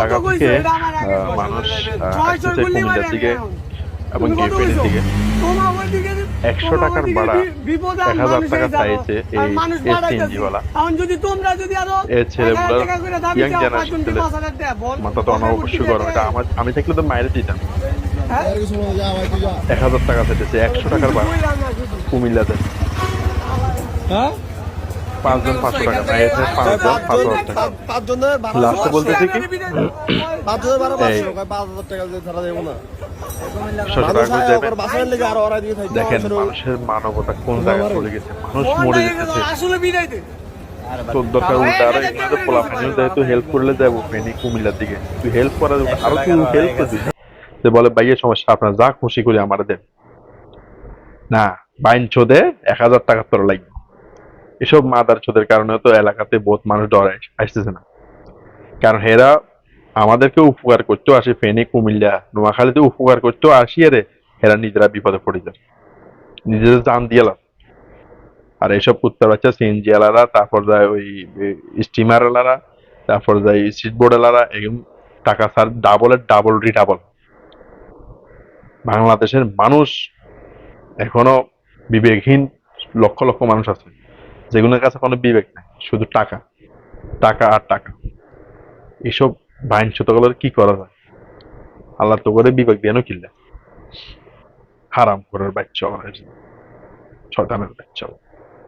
ঢাকা থেকে। মানুষ আসতেছে কুমিল্লার আমি দিকে এবং দিকে। একশো টাকার ভাড়া এক হাজার টাকা চাইছে এই ছেলে। অবশ্যই গরম এটা আমার আমি থাকলে তো মায়ের দিতাম। হ্যাঁ? এক হাজার টাকা চাইতেছে একশো টাকার ভাড়া। কুমিল্লাতে। হ্যাঁ? পাঁচজন পাঁচশো টাকা না পাঁচজন পাঁচ হাজার টাকা। লাস্টে বলতেছে কি? দেখেন মানুষের- মানবতা কোন জায়গায় চলে গেছে? মানুষ মরে এটা যেতেছে আসলে বিদায় দে। তোর দরকার উল্টা আরও এগুলো পোলা ফানি তুই হেল্প করলে যাব ফেনি কুমিল্লার দিকে। তুই হেল্প করা যাবে আরও তুই হেল্প করবি যে বলে ভাইয়ের সমস্যা আপনার যা খুশি করে আমার দেন। না বাইন চোদে এক হাজার টাকা তোর লাগবে। এসব মাদার চোদের কারণে তো এলাকাতে বহুত মানুষ ডরায় আসতেছে না। কারণ হেরা আমাদেরকে উপকার করতেও আসে, ফেনী, কুমিল্লা, নোয়াখালীতে উপকার করতেও আসি রে হেরা নিজেরা বিপদে পড়ে যায়। নিজেদের জান দিয়ে লাভ। আর এইসব কুত্তার বাচ্চা সিএনজি আলারা, তারপর যায় ওই স্টিমার আলারা, তারপর যায় সিট বোর্ড আলারা, এরকম টাকা স্যার ডাবলের ডাবল রিডাবল বাংলাদেশের মানুষ এখনও বিবেকহীন লক্ষ লক্ষ মানুষ আছে। যেগুলোর কাছে কোনো বিবেক নাই, শুধু টাকা। টাকা আর টাকা। এসব বাইন ছোটগুলোর কি করা যায়? আল্লাহ তো করে বিবেক দিয়ে কিনলে হারাম করার বাচ্চা শয়তানের বাচ্চা